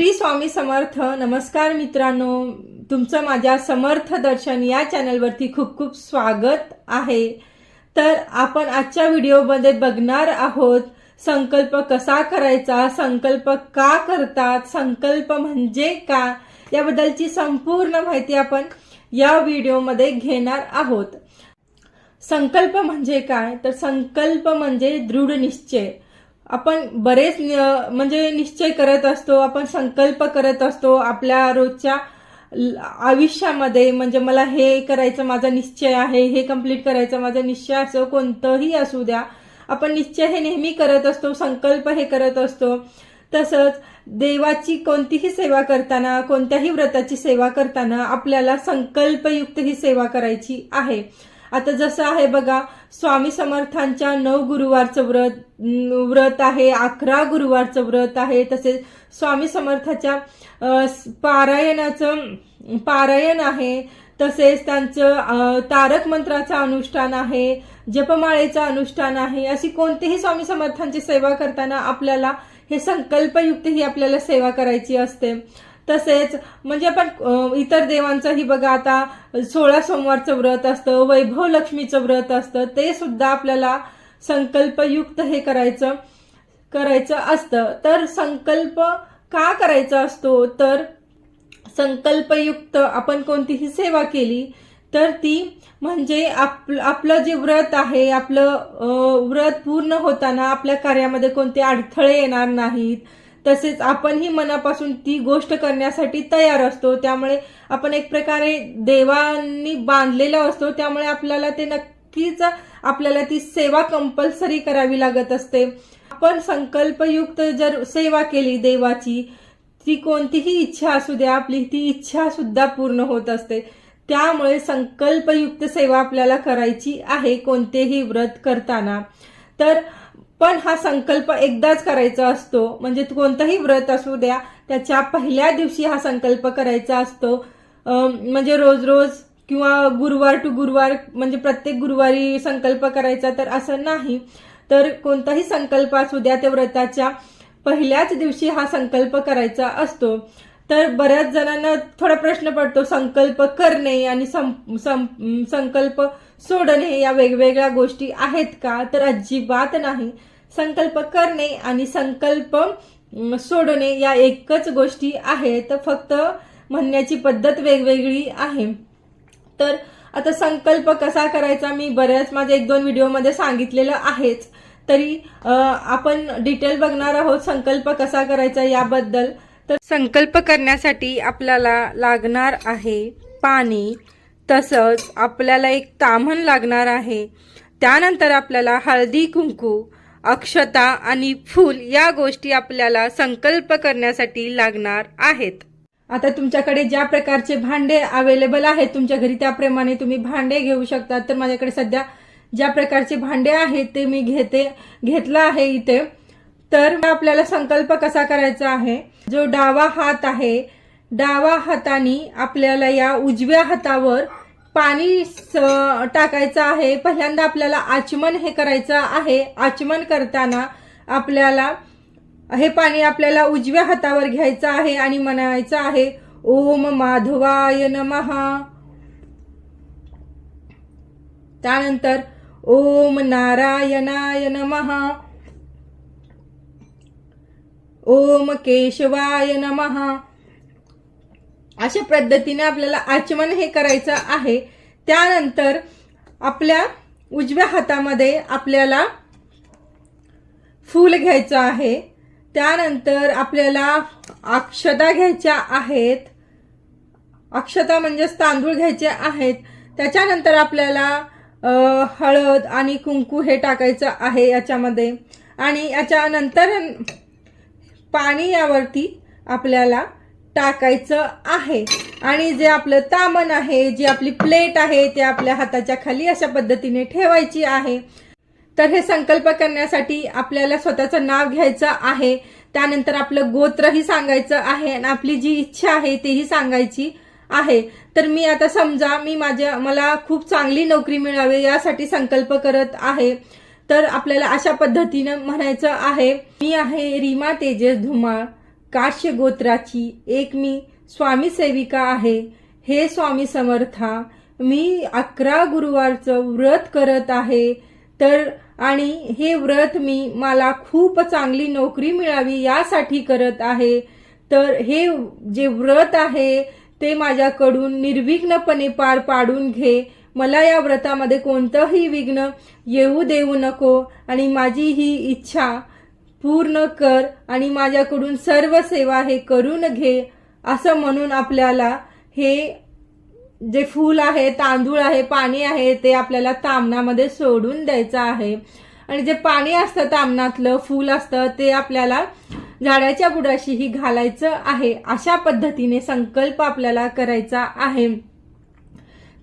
श्री स्वामी समर्थ नमस्कार मित्रांनो. तुमचं माझ्या समर्थ दर्शन या चॅनलवरती खूप खूप स्वागत आहे. तर आपण आजच्या व्हिडिओमध्ये बघणार आहोत संकल्प कसा करायचा संकल्प का करतात संकल्प म्हणजे का याबद्दलची संपूर्ण माहिती आपण या व्हिडिओमध्ये घेणार आहोत. संकल्प म्हणजे काय? तर संकल्प म्हणजे दृढ निश्चय. आपण बरेच म्हणजे निश्चय करत असतो आपण संकल्प करत असतो आपल्या रोजच्या ल- आयुष्यामध्ये. म्हणजे मला हे करायचं माझा निश्चय आहे हे कंप्लीट करायचं माझा निश्चय असो कोणतंही असू द्या. आपण निश्चय हे नेहमी करत असतो संकल्प हे करत असतो. तसंच देवाची कोणतीही सेवा करताना कोणत्याही व्रताची सेवा करताना आपल्याला संकल्पयुक्त ही सेवा करायची आहे. आता जसं आहे बघा स्वामी समर्थांच्या नऊ गुरुवारचं व्रत व्रत आहे अकरा गुरुवारचं व्रत आहे तसेच स्वामी समर्थाच्या पारायणाचं पारायण आहे तसेच त्यांचं तारक मंत्राचं अनुष्ठान आहे जपमाळेचं अनुष्ठान आहे अशी कोणतीही स्वामी समर्थांची सेवा करताना आपल्याला हे संकल्पयुक्त ही आपल्याला सेवा करायची असते. तसेच म्हणजे आपण इतर देवांचंही बघा आता सोळा सोमवारचं व्रत असतं वैभव लक्ष्मीचं व्रत असतं ते सुद्धा आपल्याला संकल्पयुक्त हे करायचं करायचं असतं. तर संकल्प का करायचा असतो? तर संकल्पयुक्त आपण कोणतीही सेवा केली तर ती म्हणजे आप आपलं जे व्रत आहे आपलं व्रत पूर्ण होताना आपल्या कार्यामध्ये कोणते अडथळे येणार नाहीत. तसेच आपणही मनापासून ती गोष्ट करण्यासाठी तयार असतो. त्यामुळे आपण एक प्रकारे देवांनी बांधलेला असतो. त्यामुळे आपल्याला ते नक्की नक्कीच आपल्याला ती सेवा कंपल्सरी करावी लागत असते. आपण संकल्पयुक्त जर सेवा केली देवाची ती कोणतीही इच्छा असू द्या आपली ती इच्छा सुद्धा पूर्ण होत असते. त्यामुळे संकल्पयुक्त सेवा आपल्याला करायची आहे कोणतेही व्रत करताना. तर पण हा संकल्प एकदाच करायचा असतो. म्हणजे कोणतंही व्रत असू द्या त्याच्या पहिल्या दिवशी हा संकल्प करायचा असतो. म्हणजे रोज रोज किंवा गुरुवार टू गुरुवार म्हणजे प्रत्येक गुरुवारी संकल्प करायचा तर असं नाही. तर कोणताही संकल्प असू द्या त्या व्रताच्या पहिल्याच दिवशी हा संकल्प करायचा असतो. तर बऱ्याच जणांना थोडा प्रश्न पडतो संकल्प करणे आणि सं- सं- संकल्प सोडणे या वेगवेगळ्या गोष्टी आहेत का? तर अजिबात नाही. संकल्प करणे आणि संकल्प सोडणे या एकच गोष्टी आहेत. फक्त म्हणण्याची पद्धत वेगवेगळी आहे. तर आता संकल्प कसा करायचा मी बऱ्याच माझ्या एक दोन व्हिडिओमध्ये सांगितलेलं आहेच. तरी आपण डिटेल बघणार आहोत संकल्प कसा करायचा याबद्दल. तर संकल्प करण्यासाठी आपल्याला लागणार आहे पाणी तसंच आपल्याला एक ताम्हण लागणार आहे. त्यानंतर आपल्याला हळदी कुंकू अक्षता आणि फूल या गोष्टी आपल्याला संकल्प करण्यासाठी लागणार आहेत. आता तुमच्याकडे ज्या प्रकारचे भांडे अवेलेबल आहेत तुमच्या घरी त्याप्रमाणे तुम्ही भांडे घेऊ शकता. तर माझ्याकडे सध्या ज्या प्रकारचे भांडे आहेत ते मी घेते घेतलं आहे इथे. तर आपल्याला संकल्प कसा करायचा आहे? जो डावा हात आहे डावा हाताने आपल्याला या उजव्या हातावर पाणी स- टाकायचं आहे. पहिल्यांदा आपल्याला आचमन हे करायचं आहे. आचमन करताना आपल्याला हे पाणी आपल्याला उजव्या हातावर घ्यायचं आहे आणि म्हणायचं आहे ओम माधवाय नमहा त्यानंतर ओम नारायणाय नमहा ओम केशवाय नमहा अशा पद्धतीने आपल्याला आचमन हे करायचं आहे. त्यानंतर आपल्या उजव्या हातामध्ये आपल्याला फूल घ्यायचं आहे. त्यानंतर आपल्याला अक्षता घ्यायच्या आहेत. अक्षता म्हणजेच तांदूळ घ्यायचे आहेत. त्याच्यानंतर आपल्याला हळद आणि कुंकू हे टाकायचं आहे याच्यामध्ये. आणि याच्यानंतर पाणी यावरती आपल्याला टाकायचं आहे. आणि जे आपलं तामण आहे जी आपली प्लेट आहे ते आपल्या हाताच्या खाली अशा पद्धतीने ठेवायची आहे. तर हे संकल्प करण्यासाठी आपल्याला स्वतःचं नाव घ्यायचं आहे. त्यानंतर आपलं गोत्रही सांगायचं आहे आणि आपली जी इच्छा आहे तेही सांगायची आहे. तर मी आता समजा मी माझ्या मला खूप चांगली नोकरी मिळावी यासाठी संकल्प करत आहे. तर आपल्याला अशा पद्धतीनं म्हणायचं आहे. मी आहे रीमा तेजस धुमाळ काश्य गोत्राची एक मी स्वामी सेविका आहे. हे स्वामी समर्था मी अकरा गुरुवारचं व्रत करत आहे. तर आणि हे व्रत मी मला खूप चांगली नोकरी मिळावी यासाठी करत आहे. तर हे जे व्रत आहे ते माझ्याकडून निर्विघ्नपणे पार पाडून घे. मला या व्रतामध्ये कोणतंही विघ्न येऊ देऊ नको आणि माझी ही इच्छा पूर्ण कर आणि माझ्याकडून सर्व सेवा हे करून घे असं म्हणून आपल्याला हे जे फूल आहे तांदूळ आहे पाणी आहे ते आपल्याला तामणामध्ये सोडून द्यायचं आहे. आणि जे पाणी असतं तामणातलं फूल असतं ते आपल्याला झाडाच्या बुडाशीही घालायचं आहे. अशा पद्धतीने संकल्प आपल्याला करायचा आहे.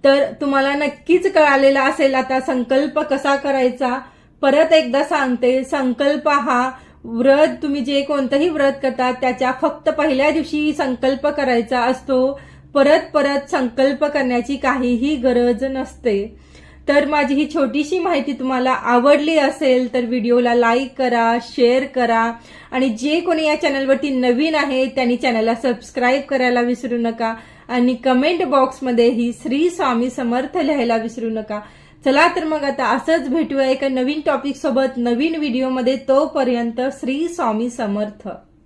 तर तुम्हाला नक्कीच कळालेला असेल आता संकल्प कसा करायचा. परत एकदा सांगते संकल्प हा व्रत तुम्ही जे कोणतंही व्रत करता त्याच्या फक्त पहिल्या दिवशी संकल्प करायचा असतो. परत परत संकल्प करण्याची काहीही गरज नसते. तर माझी ही छोटीशी माहिती तुम्हाला आवडली असेल तर व्हिडिओला लाईक करा शेअर करा आणि जे कोणी या चॅनलवरती नवीन आहे त्यांनी चॅनलला सबस्क्राईब करायला विसरू नका आणि कमेंट बॉक्समध्येही श्री स्वामी समर्थ लिहायला विसरू नका. चला तर मग आता असंच भेटूया एका नवीन टॉपिक सोबत नवीन व्हिडिओमध्ये तोपर्यंत श्री स्वामी समर्थ.